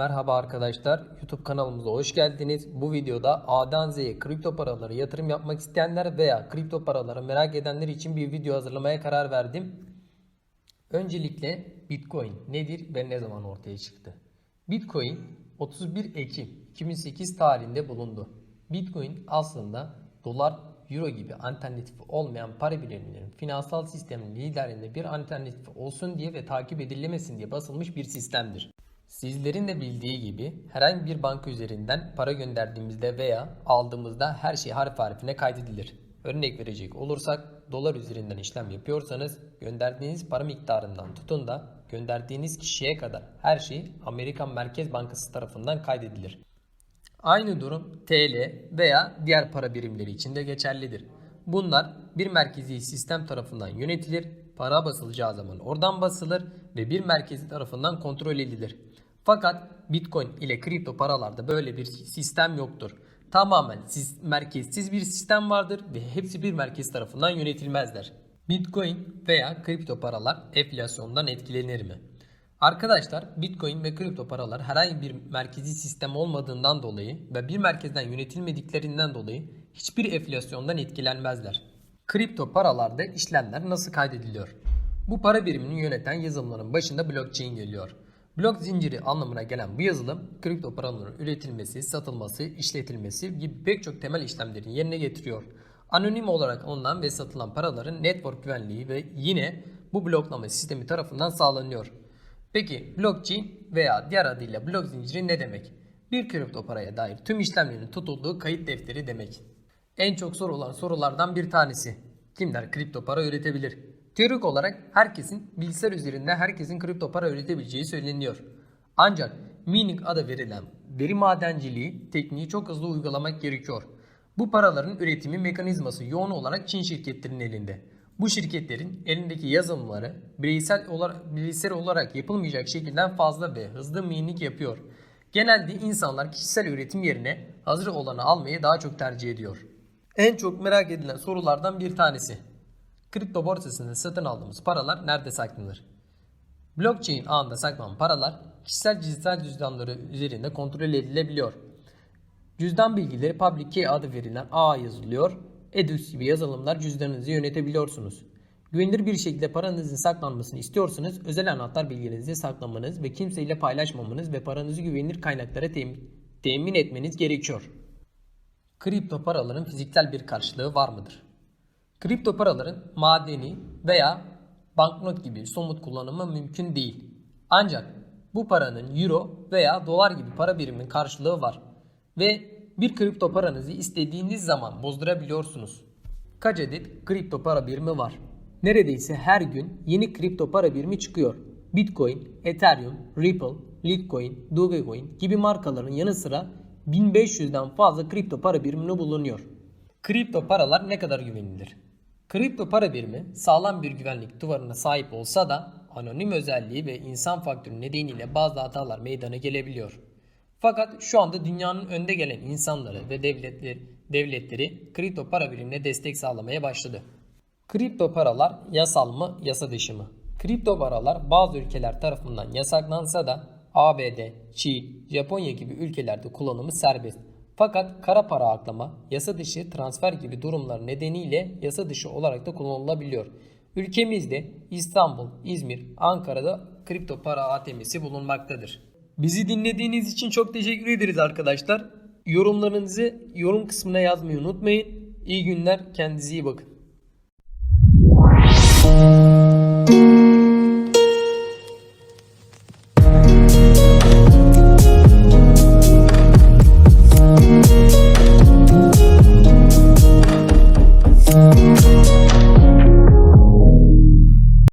Merhaba arkadaşlar, YouTube kanalımıza hoş geldiniz. Bu videoda A'dan Z'ye kripto paralara yatırım yapmak isteyenler veya kripto paraları merak edenler için bir video hazırlamaya karar verdim. Öncelikle Bitcoin nedir ve ne zaman ortaya çıktı? Bitcoin 31 Ekim 2008 tarihinde bulundu. Bitcoin aslında dolar, euro gibi alternatifi olmayan para birimlerinin finansal sistemin liderinde bir alternatif olsun diye ve takip edilemesin diye basılmış bir sistemdir. Sizlerin de bildiği gibi herhangi bir banka üzerinden para gönderdiğimizde veya aldığımızda her şey harf harfine kaydedilir. Örnek verecek olursak dolar üzerinden işlem yapıyorsanız gönderdiğiniz para miktarından tutun da gönderdiğiniz kişiye kadar her şey Amerikan Merkez Bankası tarafından kaydedilir. Aynı durum TL veya diğer para birimleri için de geçerlidir. Bunlar bir merkezi sistem tarafından yönetilir, para basılacağı zaman oradan basılır ve bir merkezi tarafından kontrol edilir. Fakat Bitcoin ile kripto paralarda böyle bir sistem yoktur. Tamamen siz, merkezsiz bir sistem vardır ve hepsi bir merkez tarafından yönetilmezler. Bitcoin veya kripto paralar enflasyondan etkilenir mi? Arkadaşlar Bitcoin ve kripto paralar herhangi bir merkezi sistem olmadığından dolayı ve bir merkezden yönetilmediklerinden dolayı hiçbir enflasyondan etkilenmezler. Kripto paralarda işlemler nasıl kaydediliyor? Bu para birimini yöneten yazılımların başında blockchain geliyor. Blok zinciri anlamına gelen bu yazılım kripto paraların üretilmesi, satılması, işletilmesi gibi pek çok temel işlemlerin yerine getiriyor. Anonim olarak alınan ve satılan paraların network güvenliği ve yine bu bloklama sistemi tarafından sağlanıyor. Peki blockchain veya diğer adıyla blok zinciri ne demek? Bir kripto paraya dair tüm işlemlerin tutulduğu kayıt defteri demek. En çok sorulan sorulardan bir tanesi. Kimler kripto para üretebilir? Teorik olarak herkesin bilgisayar üzerinde herkesin kripto para üretebileceği söyleniyor. Ancak mining adı verilen veri madenciliği tekniği çok hızlı uygulamak gerekiyor. Bu paraların üretimi mekanizması yoğun olarak Çin şirketlerinin elinde. Bu şirketlerin elindeki yazılımları bireysel olarak, bireysel olarak yapılmayacak şekilden fazla ve hızlı mining yapıyor. Genelde insanlar kişisel üretim yerine hazır olanı almayı daha çok tercih ediyor. En çok merak edilen sorulardan bir tanesi. Kripto borsasında satın aldığımız paralar nerede saklanır? Blockchain ağında saklanan paralar kişisel dijital cüzdanları üzerinde kontrol edilebiliyor. Cüzdan bilgileri public key adı verilen ağ yazılıyor. Edux gibi yazılımlar cüzdanınızı yönetebiliyorsunuz. Güvenilir bir şekilde paranızın saklanmasını istiyorsanız özel anahtar bilgilerinizi saklamanız ve kimseyle paylaşmamanız ve paranızı güvenilir kaynaklara tem- temin etmeniz gerekiyor. Kripto paraların fiziksel bir karşılığı var mıdır? Kripto paraların madeni veya banknot gibi somut kullanımı mümkün değil. Ancak bu paranın euro veya dolar gibi para birimin karşılığı var ve bir kripto paranızı istediğiniz zaman bozdurabiliyorsunuz. Kaç adet kripto para birimi var? Neredeyse her gün yeni kripto para birimi çıkıyor. Bitcoin, Ethereum, Ripple, Litecoin, Dogecoin gibi markaların yanı sıra 1500'den fazla kripto para birimini bulunuyor. Kripto paralar ne kadar güvenilir? Kripto para birimi sağlam bir güvenlik duvarına sahip olsa da anonim özelliği ve insan faktörü nedeniyle bazı hatalar meydana gelebiliyor. Fakat şu anda dünyanın önde gelen insanları ve devletleri, devletleri kripto para birimine destek sağlamaya başladı. Kripto paralar yasal mı, yasa dışı mı? Kripto paralar bazı ülkeler tarafından yasaklansa da ABD, Çin, Japonya gibi ülkelerde kullanımı serbest. Fakat kara para aklama, yasa dışı transfer gibi durumlar nedeniyle yasa dışı olarak da kullanılabiliyor. Ülkemizde İstanbul, İzmir, Ankara'da kripto para ATM'si bulunmaktadır. Bizi dinlediğiniz için çok teşekkür ederiz arkadaşlar. Yorumlarınızı yorum kısmına yazmayı unutmayın. İyi günler, kendinize iyi bakın.